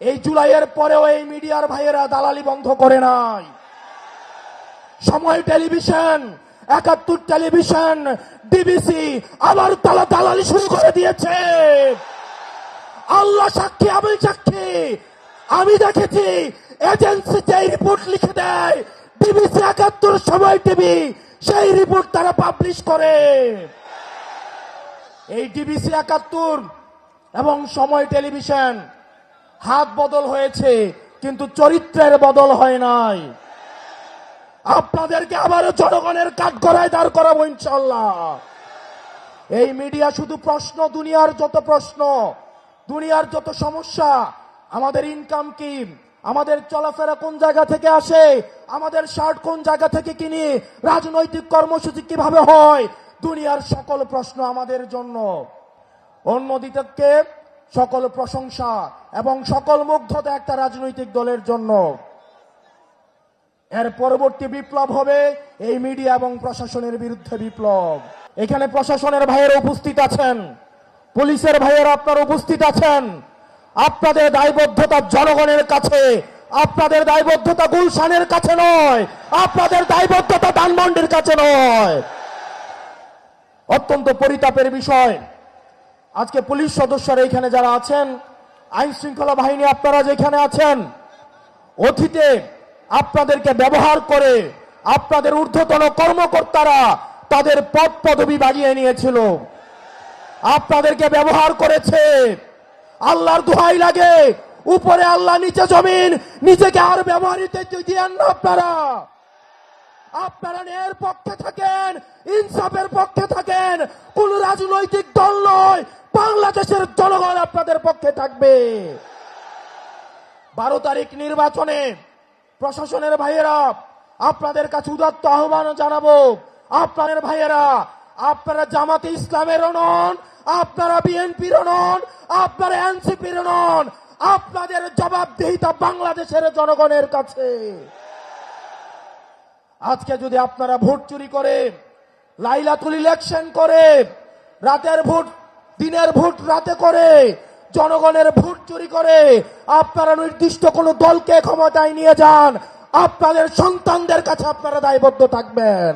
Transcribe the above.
এই জুলাইয়ের পরেও এই মিডিয়ার ভাইয়েরা দালালি বন্ধ করে নাই। সময় টেলিভিশন, একাত্তর টেলিভিশন, ডিবিসি আবার তালা দালালি শুরু করে দিয়েছে। আল্লাহ সাক্ষী আমি সাক্ষী। আমি দেখেছি এজেন্সি যে রিপোর্ট লিখে দেয়, ডিবিসি একাত্তর সময় টিভি সেই রিপোর্ট তারা পাবলিশ করে। এই ডিবিসি একাত্তর এবং সময় টেলিভিশন হাত বদল হয়েছে, কিন্তু চরিত্রের বদল হয় নাই। আপনাদেরকে আবারও জনগণের কাঠ করায় দাঁড় করাবো ইনশাল্লাহ এই মিডিয়া শুধু প্রশ্ন, দুনিয়ার যত প্রশ্ন, দুনিয়ার যত সমস্যা, আমাদের ইনকাম কি, আমাদের চলাফেরা কোন জায়গা থেকে আসে, আমাদের শার্ট কোন জায়গা থেকে কিনি, রাজনৈতিক কর্মসূচি কীভাবে হয়, দুনিয়ার সকল প্রশ্ন আমাদের জন্য। অন্যদিকে সকল প্রশংসা এবং সকল মুগ্ধতা একটা রাজনৈতিক দলের জন্য। এর পরবর্তী বিপ্লব হবে এই মিডিয়া এবং প্রশাসনের বিরুদ্ধে বিপ্লব। এখানে প্রশাসনের ভাইয়েরা উপস্থিত আছেন, পুলিশের ভাইয়েরা আপনারা উপস্থিত আছেন। আপনাদের দায়বদ্ধতা জনগণের কাছে, আপনাদের দায়বদ্ধতা গুলশানের কাছে নয়, আপনাদের দায়বদ্ধতা ধানমন্ডির কাছে নয়। অত্যন্ত পরিতাপের বিষয়। আজকে পুলিশ সদস্যরা এখানে যারা আছেন, আইন শৃঙ্খলা বাহিনী আপনারা যেখানে আছেন, অতীতে আপনাদেরকে ব্যবহার করে আপনাদের ঊর্ধ্বতন কর্মকর্তারা তাদের পদ পদবি বাড়িয়ে নিয়েছিল। আপনাদেরকে ব্যবহার করেছে। আল্লাহর দোহাই লাগে। উপরে আল্লাহ, নিচে জমিন। নিজেকে আর না আপনারা। আপনারা এর পক্ষে থাকেন। বাংলাদেশের জনগণ আপনাদের পক্ষে থাকবে। বারো তারিখ নির্বাচনে প্রশাসনের ভাইয়েরা, আপনাদের কাছে উদাত্ত আহ্বান জানাব। আপনাদের ভাইয়েরা, আপনারা জামাতে ইসলামেরও নন আপনারা বিএনপির নন আপনারা এনসিপির নন আপনাদের জবাবদিহিতা বাংলাদেশের জনগণের কাছে। আজকে যদি আপনারা ভোট চুরি করে, লাইলাতুল ইলেকশন করে, রাতের ভোট দিনের ভোট রাতে করে, জনগণের ভোট চুরি করে। আপনারা নির্দিষ্ট কোনো দলকে ক্ষমতায় নিয়ে যান। আপনাদের সন্তানদের কাছে আপনারা দায়বদ্ধ থাকবেন।